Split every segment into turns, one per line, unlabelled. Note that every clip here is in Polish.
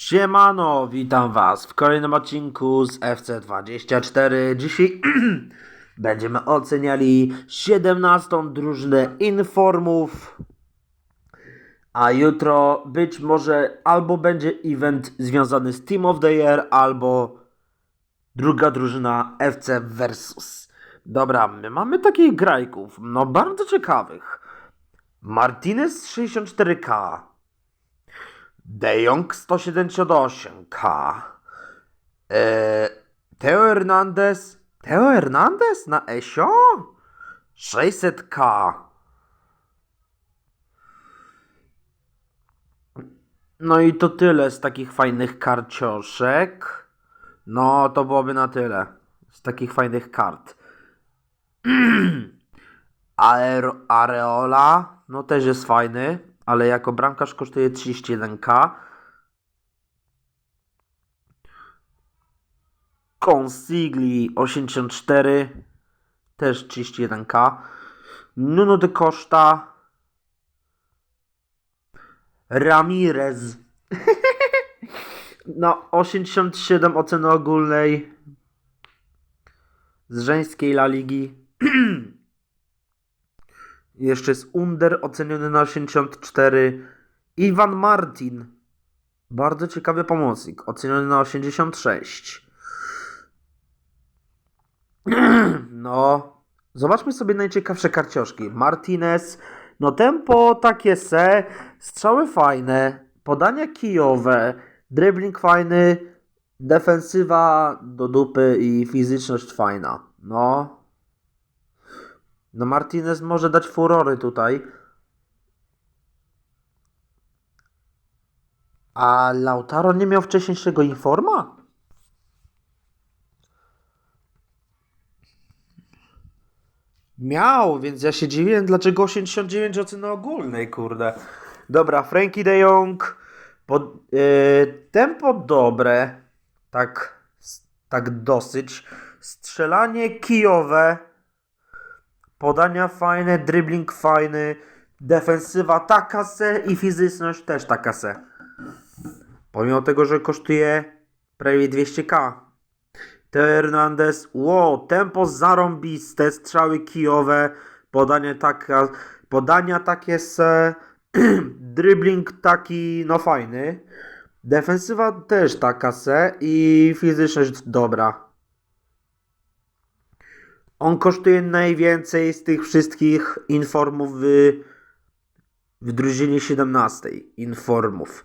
Siemano, witam was w kolejnym odcinku z FC24. Dzisiaj będziemy oceniali 17 drużynę Informów. A jutro być może albo będzie event związany z Team of the Year, albo druga drużyna FC Versus. Dobra, my mamy takich grajków, no bardzo ciekawych. Martinez 64k. De Jong 178k. Eee, Teo Hernandez. Teo Hernandez na Esio? 600k. No i to tyle z takich fajnych karcioszek. No, to byłoby na tyle. Z takich fajnych kart. Aero, Areola, no też jest fajny, ale jako bramkarz kosztuje 31k. Consigli 84, też 31k. Nuno de Costa. Ramirez. No, 87 oceny ogólnej z żeńskiej La Ligi. Jeszcze jest Under oceniony na 84. Iwan Martin. Bardzo ciekawy pomocnik. Oceniony na 86. No. Zobaczmy sobie najciekawsze karcioszki. Martinez. No tempo takie se. Strzały fajne. Podania kijowe. Dribbling fajny. Defensywa do dupy i fizyczność fajna. No. No Martinez może dać furory tutaj. A Lautaro nie miał wcześniejszego informa? Miał, więc ja się dziwiłem, dlaczego 89 oceny ogólnej, kurde. Dobra, Frankie de Jong. Pod, yy, tempo dobre. Tak, tak dosyć. Strzelanie kijowe. Podania fajne, dribbling fajny, defensywa taka se i fizyczność też taka se. Pomimo tego, że kosztuje prawie 200k. Teo Hernandez, wow, tempo zarąbiste, strzały kijowe, podanie taka, podania takie se, dribbling taki, no fajny. Defensywa też taka se i fizyczność dobra. On kosztuje najwięcej z tych wszystkich informów w, w drużynie 17. Informów.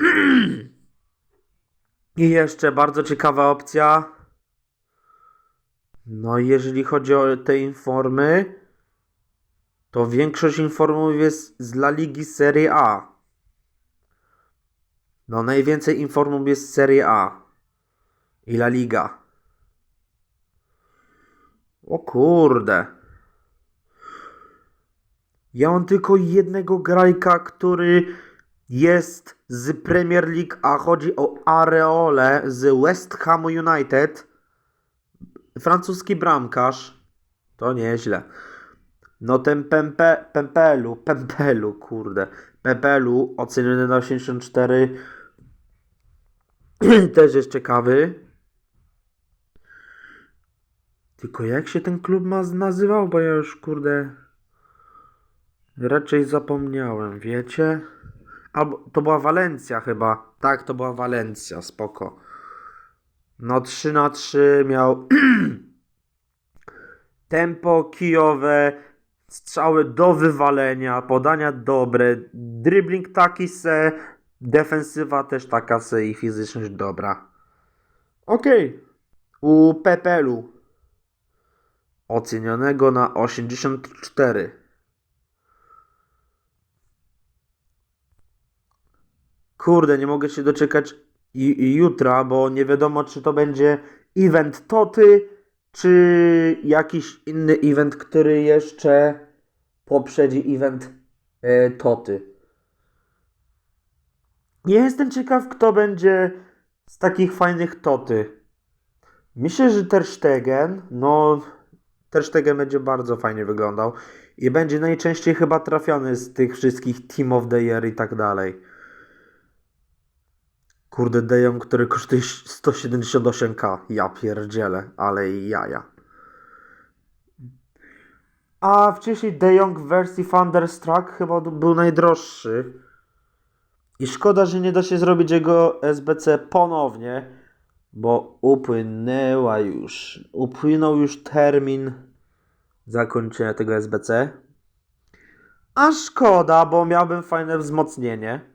I jeszcze bardzo ciekawa opcja. No, jeżeli chodzi o te informy, to większość informów jest z La Ligi Serie A. No, najwięcej informów jest z Serie A i La Liga. O kurde. Ja mam tylko jednego grajka, który jest z Premier League, a chodzi o Areole z West Ham United. Francuski bramkarz. To nieźle. No ten Pempe, Pempelu, Pempelu, kurde. Pempelu oceniony na 84. Też jest ciekawy. Tylko jak się ten klub ma nazywał? Bo ja już kurde raczej zapomniałem, wiecie? Albo to była Walencja chyba. Tak, to była Walencja, spoko. No 3 na 3 miał tempo kijowe, strzały do wywalenia, podania dobre, dribbling taki se, defensywa też taka se i fizyczność dobra. Okej. U Pepelu ocenionego na 84. Kurde, nie mogę się doczekać i, i jutra, bo nie wiadomo, czy to będzie event Toty, czy jakiś inny event, który jeszcze poprzedzi event e, Toty. Jestem ciekaw, kto będzie z takich fajnych Toty. Myślę, że Ter Stegen, no Ter Stegen będzie bardzo fajnie wyglądał i będzie najczęściej chyba trafiony z tych wszystkich Team of the Year i tak dalej. Kurde, De który kosztuje 178k. Ja pierdzielę, ale jaja. A wcześniej De w wersji Thunderstruck chyba był najdroższy. I szkoda, że nie da się zrobić jego SBC ponownie, bo upłynęła już, upłynął już termin zakończenia tego SBC. A szkoda, bo miałbym fajne wzmocnienie.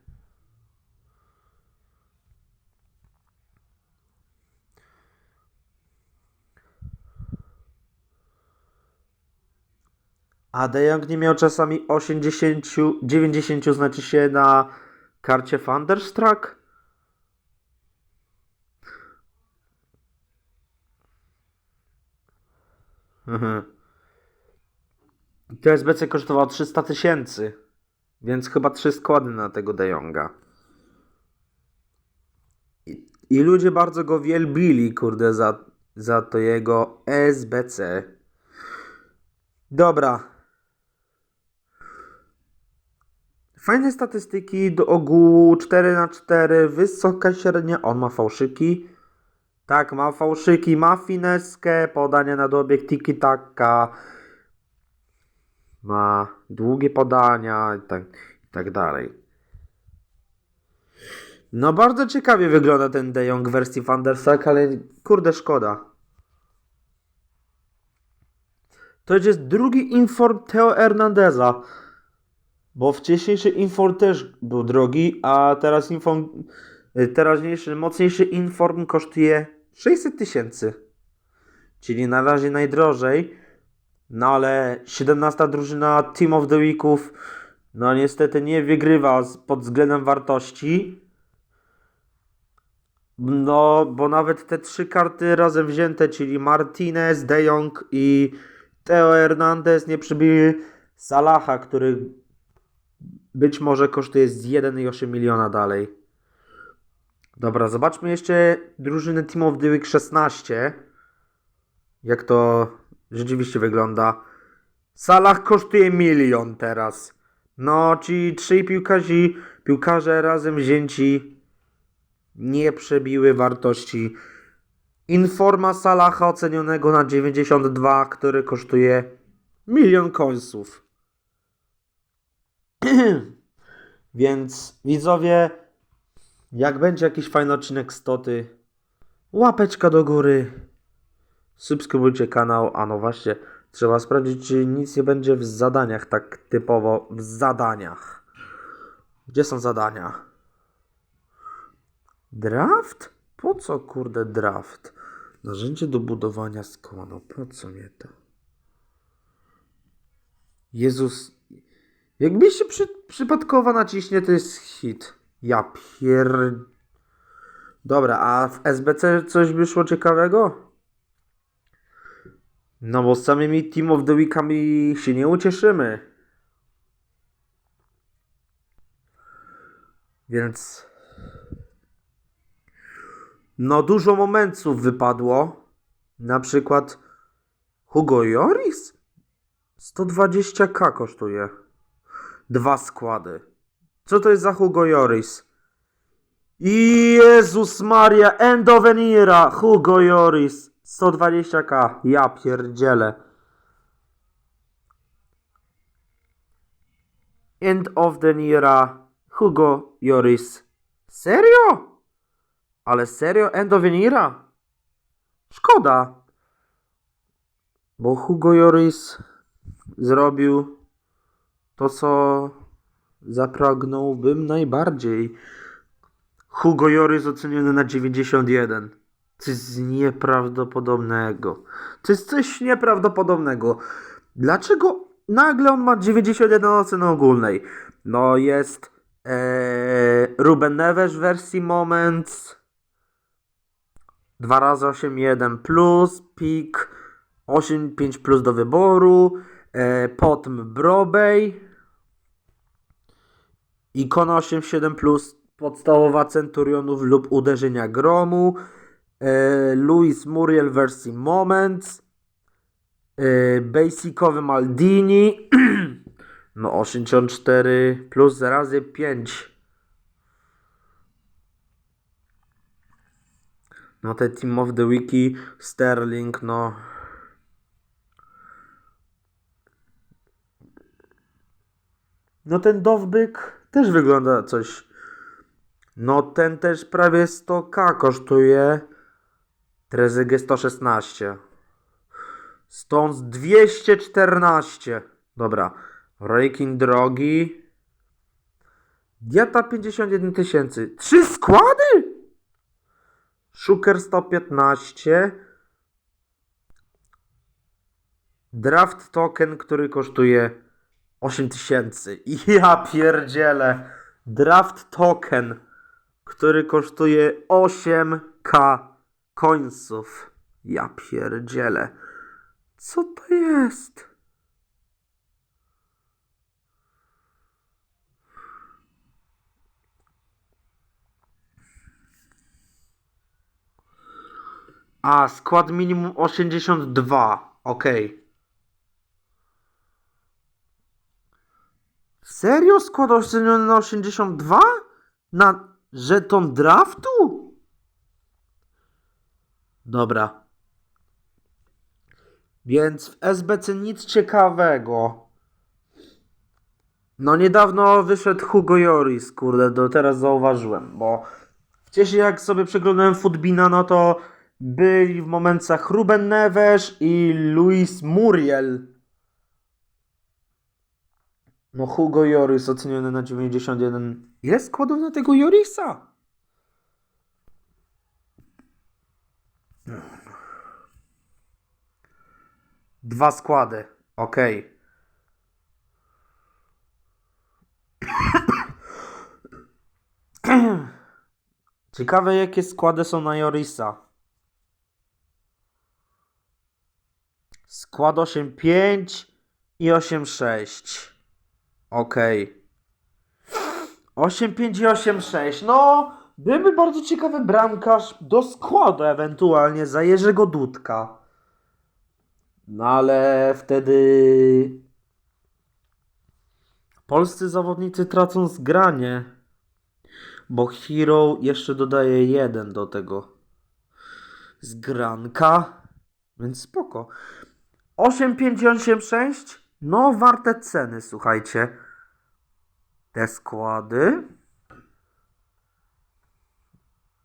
A De nie miał czasami 80, 90 znaczy się na karcie Thunderstruck? Mhm. To SBC kosztowało 300 tysięcy, więc chyba trzy składy na tego De Jonga. I, I ludzie bardzo go wielbili, kurde, za, za to jego SBC. Dobra. Fajne statystyki do ogółu 4 na 4 wysoka średnia. On ma fałszyki. Tak, ma fałszyki, ma fineskę, podanie na dobieg tiki-taka. Ma długie podania i tak, i tak dalej. No bardzo ciekawie wygląda ten De Jong wersji Van der Sar, ale kurde szkoda. To jest drugi inform Teo Hernandeza. Bo wcześniejszy inform też był drogi, a teraz inform, y, teraźniejszy, mocniejszy inform kosztuje 600 tysięcy. Czyli na razie najdrożej. No ale 17 drużyna Team of the Weeków no niestety nie wygrywa pod względem wartości. No, bo nawet te trzy karty razem wzięte, czyli Martinez, De Jong i Theo Hernandez nie przybiły Salaha, który być może kosztuje z 1,8 miliona dalej. Dobra, zobaczmy jeszcze drużyny Team of the Week 16. Jak to rzeczywiście wygląda. Salah kosztuje milion teraz. No, ci trzej piłkarze, piłkarze razem wzięci nie przebiły wartości. Informa Salaha ocenionego na 92, który kosztuje milion końców. Więc widzowie, jak będzie jakiś fajny odcinek z Toty, łapeczka do góry, subskrybujcie kanał, a no właśnie, trzeba sprawdzić, czy nic nie będzie w zadaniach, tak typowo w zadaniach. Gdzie są zadania? Draft? Po co kurde draft? Narzędzie do budowania składu, po co mnie to? Jezus, jakby się przy, przypadkowo naciśnie, to jest hit. Ja pier... Dobra, a w SBC coś wyszło ciekawego? No bo z samymi Team of the Weekami się nie ucieszymy. Więc... No dużo momentów wypadło. Na przykład Hugo Joris? 120k kosztuje. Dwa składy. Co to jest za Hugo Joris? Jezus Maria, Endovenira, Hugo Joris, 120k, ja pierdzielę. End of the Nira, Hugo Joris. Serio? Ale serio, End of the Nira? Szkoda. Bo Hugo Joris zrobił to, co zapragnąłbym najbardziej. Hugo Joris oceniony na 91. Coś nieprawdopodobnego. To jest coś nieprawdopodobnego. Dlaczego nagle on ma 91 oceny ogólnej? No jest ee, Ruben Neves w wersji Moments. 2 razy 8,1 plus, pik 8,5 plus do wyboru, e, Potm Brobej, Ikona 8,7 plus, podstawowa Centurionów lub uderzenia gromu, e, Luis Muriel wersji Moments, e, basicowy Maldini, no 84 plus razy 5. No te Team of the Wiki, Sterling, no. No ten Dowbyk też wygląda coś. No ten też prawie 100k kosztuje. Trezeguet 116. Stones 214. Dobra. Raking drogi. Dieta 51 tysięcy. Trzy składy? Szuker 115. Draft token, który kosztuje 8000. I ja pierdzielę. Draft token, który kosztuje 8k końców. Ja pierdzielę. Co to jest? A, skład minimum 82. Okej. Serio? Skład oszczędzony na 82? Na żeton draftu? Dobra. Więc w SBC nic ciekawego. No niedawno wyszedł Hugo Joris, kurde, do teraz zauważyłem, bo wcześniej jak sobie przeglądałem Footbina, no to byli w momentach Ruben Neves i Luis Muriel. No Hugo Joris oceniony na 91. Ile składów na tego Jorisa? Dwa składy. Okej. Ciekawe jakie składy są na Jorisa. Skład 8-5 i 8-6. Okej. 8-5 i 8-6. No, byłby bardzo ciekawy bramkarz do składu ewentualnie za Jerzego Dudka. No ale wtedy polscy zawodnicy tracą zgranie, bo Hero jeszcze dodaje jeden do tego zgranka, więc spoko. 8,5 i 8,6 no warte ceny, słuchajcie. Te składy.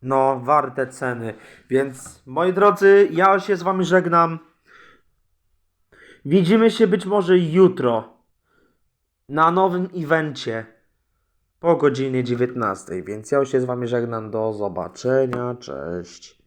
No, warte ceny. Więc moi drodzy, ja się z wami żegnam. Widzimy się być może jutro na nowym evencie po godzinie 19. Więc ja się z wami żegnam. Do zobaczenia. Cześć.